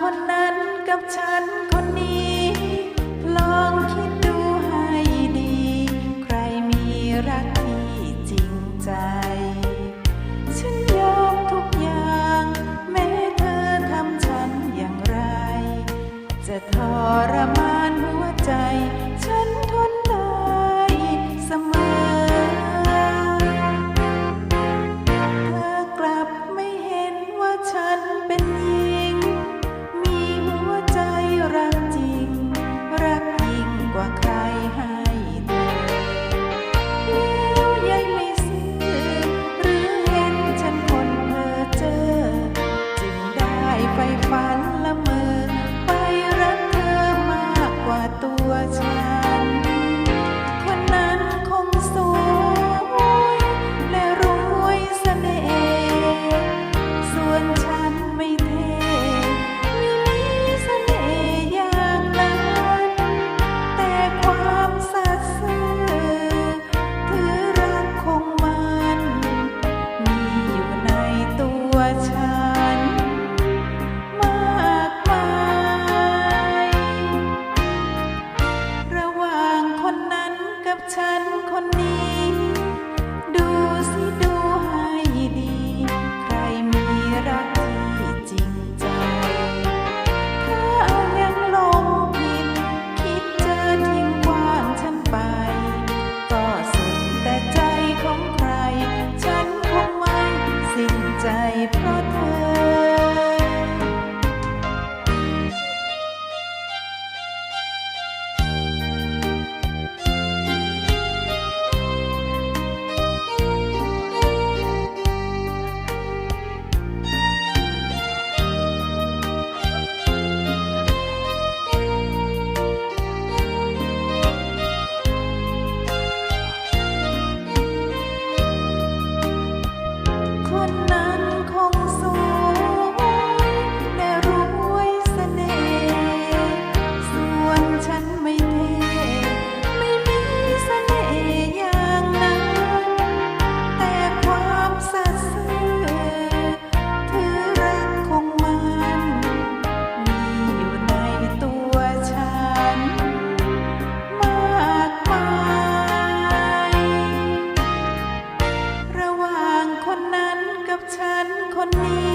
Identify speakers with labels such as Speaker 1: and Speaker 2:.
Speaker 1: คนนั้นกับฉันคนนี้ เพราะ one near.